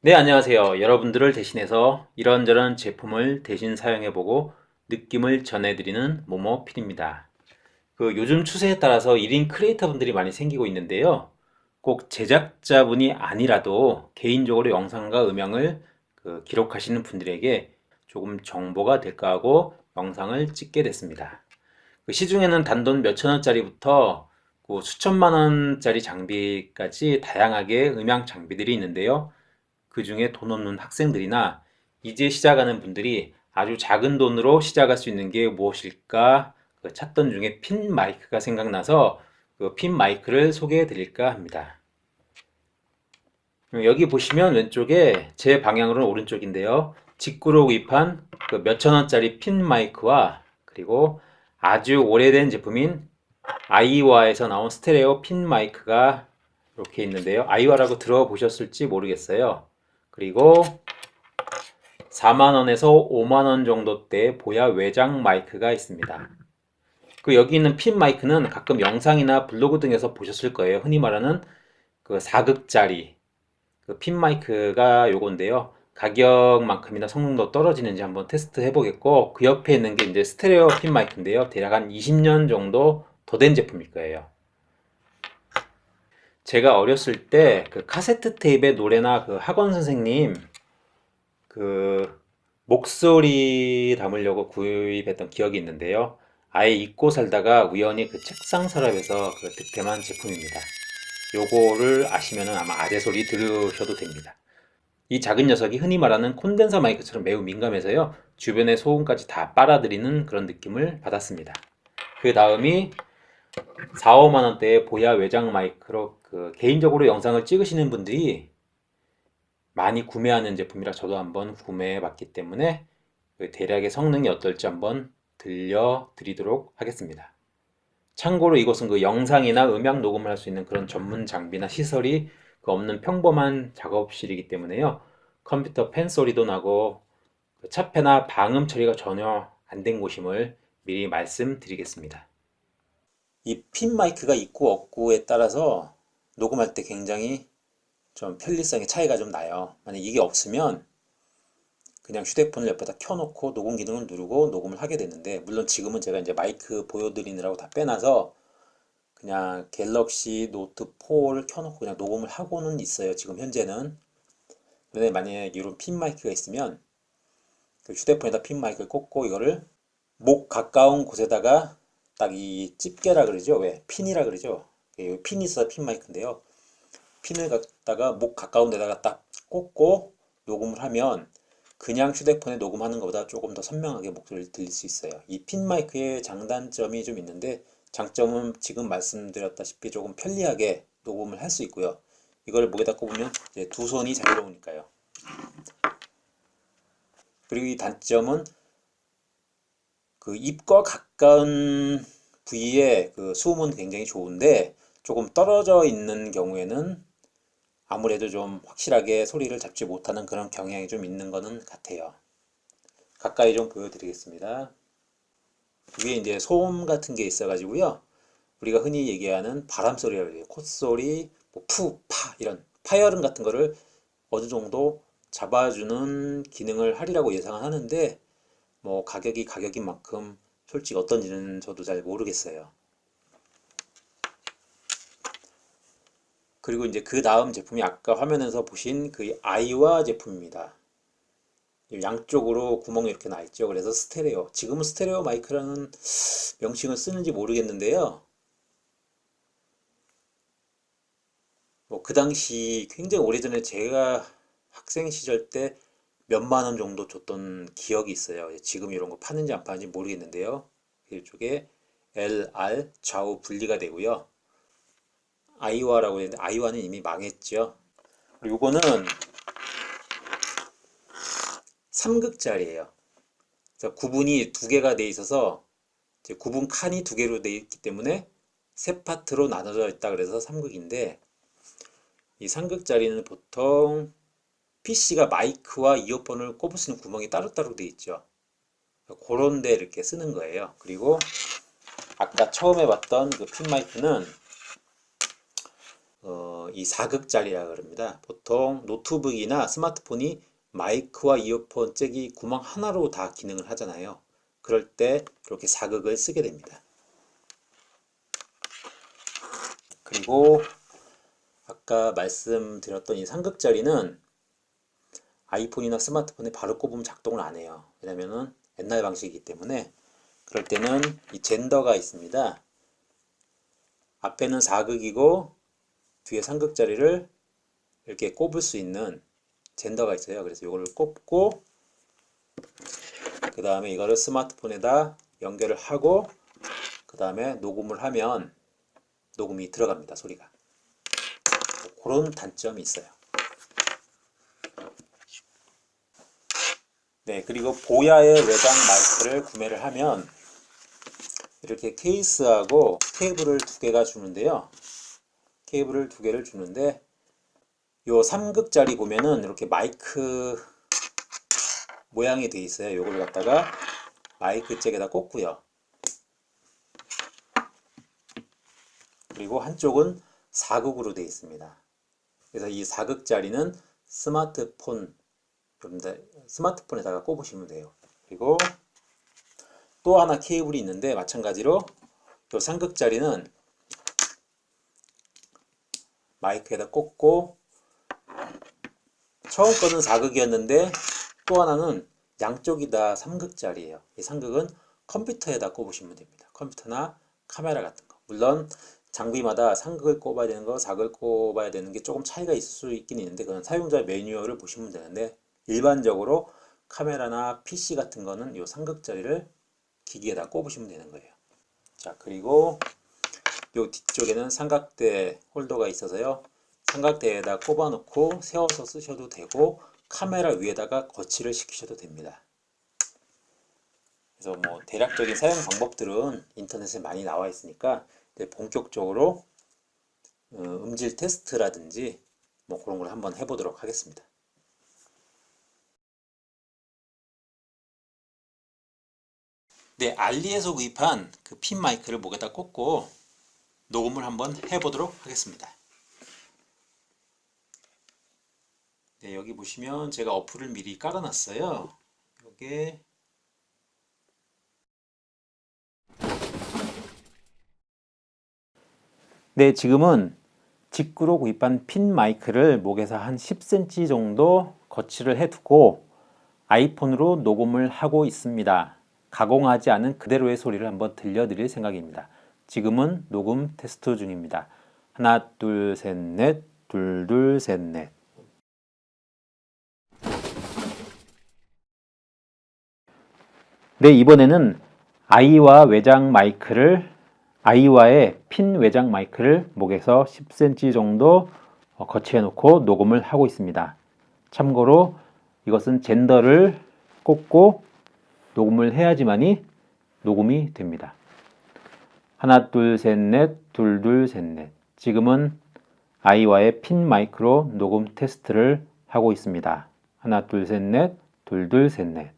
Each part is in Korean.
네, 안녕하세요. 여러분들을 대신해서 이런저런 제품을 대신 사용해보고 느낌을 전해드리는 모모필입니다. 그 요즘 추세에 따라서 1인 크리에이터 분들이 많이 생기고 있는데요. 꼭 제작자분이 아니라도 개인적으로 영상과 음향을 그 기록하시는 분들에게 조금 정보가 될까 하고 영상을 찍게 됐습니다. 그 시중에는 단돈 몇천 원짜리부터 그 수천만 원짜리 장비까지 다양하게 음향 장비들이 있는데요. 그 중에 돈 없는 학생들이나 이제 시작하는 분들이 아주 작은 돈으로 시작할 수 있는 게 무엇일까 그 찾던 중에 핀 마이크가 생각나서 그 핀 마이크를 소개해 드릴까 합니다. 여기 보시면 왼쪽에 제 방향으로는 오른쪽인데요. 직구로 구입한 그 몇천 원짜리 핀 마이크와 그리고 아주 오래된 제품인 아이와에서 나온 스테레오 핀 마이크가 이렇게 있는데요. 아이와라고 들어보셨을지 모르겠어요. 그리고 4만원에서 5만원 정도대 보야 외장 마이크가 있습니다. 그 여기 있는 핀 마이크는 가끔 영상이나 블로그 등에서 보셨을 거예요. 흔히 말하는 그 4극짜리 그 핀 마이크가 요건데요. 가격만큼이나 성능도 떨어지는지 한번 테스트 해보겠고 그 옆에 있는 게 이제 스테레오 핀 마이크인데요. 대략 한 20년 정도 더 된 제품일 거예요. 제가 어렸을 때 그 카세트 테이프의 노래나 그 학원 선생님 그 목소리 담으려고 구입했던 기억이 있는데요. 아예 잊고 살다가 우연히 그 책상 서랍에서 그 득템한 제품입니다. 요거를 아시면은 아마 아재 소리 들으셔도 됩니다. 이 작은 녀석이 흔히 말하는 콘덴서 마이크처럼 매우 민감해서요. 주변의 소음까지 다 빨아들이는 그런 느낌을 받았습니다. 그 다음이 4, 5만 원대의 보야 외장 마이크로 그 개인적으로 영상을 찍으시는 분들이 많이 구매하는 제품이라 저도 한번 구매해 봤기 때문에 그 대략의 성능이 어떨지 한번 들려드리도록 하겠습니다. 참고로 이곳은 그 영상이나 음향 녹음을 할 수 있는 그런 전문 장비나 시설이 그 없는 평범한 작업실이기 때문에요. 컴퓨터 펜 소리도 나고 그 차폐나 방음 처리가 전혀 안 된 곳임을 미리 말씀드리겠습니다. 이 핀 마이크가 있고 없고에 따라서 녹음할 때 굉장히 좀 편리성의 차이가 좀 나요. 만약 이게 없으면 그냥 휴대폰을 옆에다 켜놓고 녹음 기능을 누르고 녹음을 하게 되는데 물론 지금은 제가 이제 마이크 보여드리느라고 다 빼놔서 그냥 갤럭시 노트 4를 켜놓고 그냥 녹음을 하고는 있어요. 지금 현재는. 그런데 만약에 이런 핀 마이크가 있으면 그 휴대폰에다 핀 마이크를 꽂고 이거를 목 가까운 곳에다가 딱 이 집게라 그러죠. 왜? 핀이라 그러죠. 이 핀이 있어 핀 마이크인데요. 핀을 갖다가 목 가까운 데다가 딱 꽂고 녹음을 하면 그냥 휴대폰에 녹음하는 것보다 조금 더 선명하게 목소리를 들릴 수 있어요. 이 핀 마이크의 장단점이 좀 있는데 장점은 지금 말씀드렸다시피 조금 편리하게 녹음을 할 수 있고요. 이걸 목에다 이제 두 손이 자유로우니까요. 그리고 이 단점은 그 입과 가까운 부위에 그 수음은 굉장히 좋은데 조금 떨어져 있는 경우에는 아무래도 좀 확실하게 소리를 잡지 못하는 그런 경향이 좀 있는 거는 같아요. 가까이 좀 보여드리겠습니다. 위에 이제 소음 같은 게 있어가지고요. 우리가 흔히 얘기하는 바람 소리라고 해요. 콧소리, 뭐 푸, 파 이런 파열음 같은 거를 어느 정도 잡아주는 기능을 하리라고 예상을 하는데 뭐 가격이 가격인 만큼 솔직히 어떤지는 저도 잘 모르겠어요. 그리고 이제 그 다음 제품이 아까 화면에서 보신 그 아이와 제품입니다. 양쪽으로 구멍이 이렇게 나 있죠. 그래서 스테레오. 지금은 스테레오 마이크라는 명칭을 쓰는지 모르겠는데요. 뭐 그 당시 굉장히 오래전에 제가 학생 시절 때 몇만 원 정도 줬던 기억이 있어요. 지금 이런 거 파는지 안 파는지 모르겠는데요. 이쪽에 LR 좌우 분리가 되고요. 아이와라고 했는데 아이와는 이미 망했죠. 그리고 이거는 3극짜리예요. 구분이 두 개가 돼 있어서 구분 칸이 두 개로 돼 있기 때문에 세 파트로 나눠져 있다 그래서 3극인데 이 3극짜리는 보통 PC가 마이크와 이어폰을 꼽을 수 있는 구멍이 따로따로 돼 있죠. 그런 데 이렇게 쓰는 거예요. 그리고 아까 처음에 봤던 그 핀 마이크는 어, 어, 이 사극자리라 그럽니다. 보통 노트북이나 스마트폰이 마이크와 이어폰 잭이 구멍 하나로 다 기능을 하잖아요. 그럴 때 이렇게 사극을 쓰게 됩니다. 그리고 아까 말씀드렸던 이 삼극자리는 아이폰이나 스마트폰에 바로 꼽으면 작동을 안 해요. 왜냐면은 옛날 방식이기 때문에 그럴 때는 이 젠더가 있습니다. 앞에는 4극이고 뒤에 3극짜리를 이렇게 꼽을 수 있는 젠더가 있어요. 그래서 이거를 꼽고 그 다음에 이거를 스마트폰에다 연결을 하고 그 다음에 녹음을 하면 녹음이 들어갑니다. 소리가. 그런 단점이 있어요. 네, 그리고 보야의 외장 마이크를 구매를 하면 이렇게 케이스하고 케이블을 두 개가 주는데요. 케이블을 두 개를 주는데 요 3극짜리 보면은 이렇게 마이크 모양이 돼 있어요. 요걸 갖다가 마이크 잭에다 꽂고요. 그리고 한쪽은 4극으로 되어 있습니다. 그래서 이 4극짜리는 스마트폰 여러분들 스마트폰에다가 꼽으시면 돼요. 그리고 또 하나 케이블이 있는데 마찬가지로 요 3극짜리는 마이크에다 꽂고 처음 거는 4극이었는데 또 하나는 양쪽이 다 3극짜리예요. 이 3극은 컴퓨터에다 꼽으시면 됩니다. 컴퓨터나 카메라 같은 거. 물론 장비마다 3극을 꼽아야 되는 거, 4극을 꼽아야 되는 게 조금 차이가 있을 수 있긴 있는데 그건 사용자 매뉴얼을 보시면 되는데 일반적으로 카메라나 PC 같은 거는 이 3극짜리를 기기에다 꼽으시면 되는 거예요. 자, 그리고 요 뒤쪽에는 삼각대 홀더가 있어서요. 삼각대에다 꼽아 놓고 세워서 쓰셔도 되고 카메라 위에다가 거치를 시키셔도 됩니다. 그래서 뭐 대략적인 사용 방법들은 인터넷에 많이 나와 있으니까 이제 본격적으로 어, 음질 테스트라든지 뭐 그런 걸 한번 해보도록 하겠습니다. 네, 알리에서 구입한 그 핀 마이크를 목에다 꽂고 녹음을 한번 해보도록 하겠습니다. 네, 여기 보시면 제가 어플을 미리 깔아놨어요. 요게 네, 지금은 직구로 구입한 핀 마이크를 목에서 한 10cm 정도 거치를 해두고 아이폰으로 녹음을 하고 있습니다. 가공하지 않은 그대로의 소리를 한번 들려드릴 생각입니다. 지금은 녹음 테스트 중입니다. 하나, 둘, 셋, 넷, 둘, 둘, 셋, 넷. 네, 이번에는 아이와 외장 마이크를 아이와의 핀 외장 마이크를 목에서 10cm 정도 어, 거치해 놓고 녹음을 하고 있습니다. 참고로 이것은 젠더를 꽂고 녹음을 해야지만이 녹음이 됩니다. 하나, 둘, 셋, 넷, 둘, 둘, 셋, 넷. 지금은 아이와의 핀 마이크로 녹음 테스트를 하고 있습니다. 하나, 둘, 셋, 넷, 둘, 둘, 셋, 넷.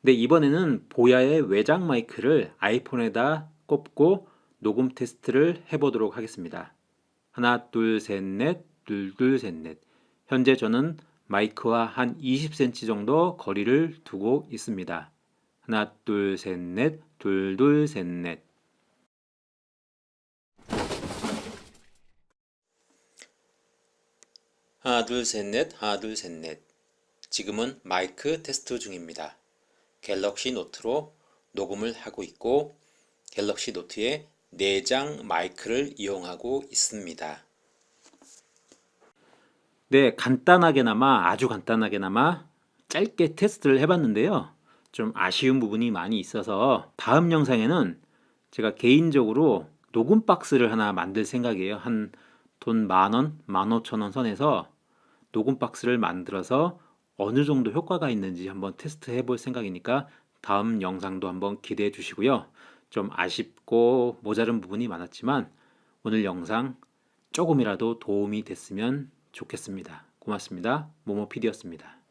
네, 이번에는 보야의 외장 마이크를 아이폰에다 꼽고 녹음 테스트를 해보도록 하겠습니다. 하나, 둘, 셋, 넷, 둘, 둘, 셋, 넷. 현재 저는 마이크와 한 20cm 정도 거리를 두고 있습니다. 하나, 둘, 셋, 넷, 둘, 둘, 셋, 넷. 하나, 둘, 셋, 넷, 하나, 둘, 셋, 넷. 지금은 마이크 테스트 중입니다. 갤럭시 노트로 녹음을 하고 있고 갤럭시 노트에 내장 마이크를 이용하고 있습니다. 네, 간단하게나마 아주 간단하게나마 짧게 테스트를 해봤는데요. 좀 아쉬운 부분이 많이 있어서 다음 영상에는 제가 개인적으로 녹음 박스를 하나 만들 생각이에요. 한 돈 만 원, 만 오천 원 선에서 녹음 박스를 만들어서 어느 정도 효과가 있는지 한번 테스트 해 볼 생각이니까 다음 영상도 한번 기대해 주시고요. 좀 아쉽고 모자른 부분이 많았지만 오늘 영상 조금이라도 도움이 됐으면 좋겠습니다. 고맙습니다. 모모피디였습니다.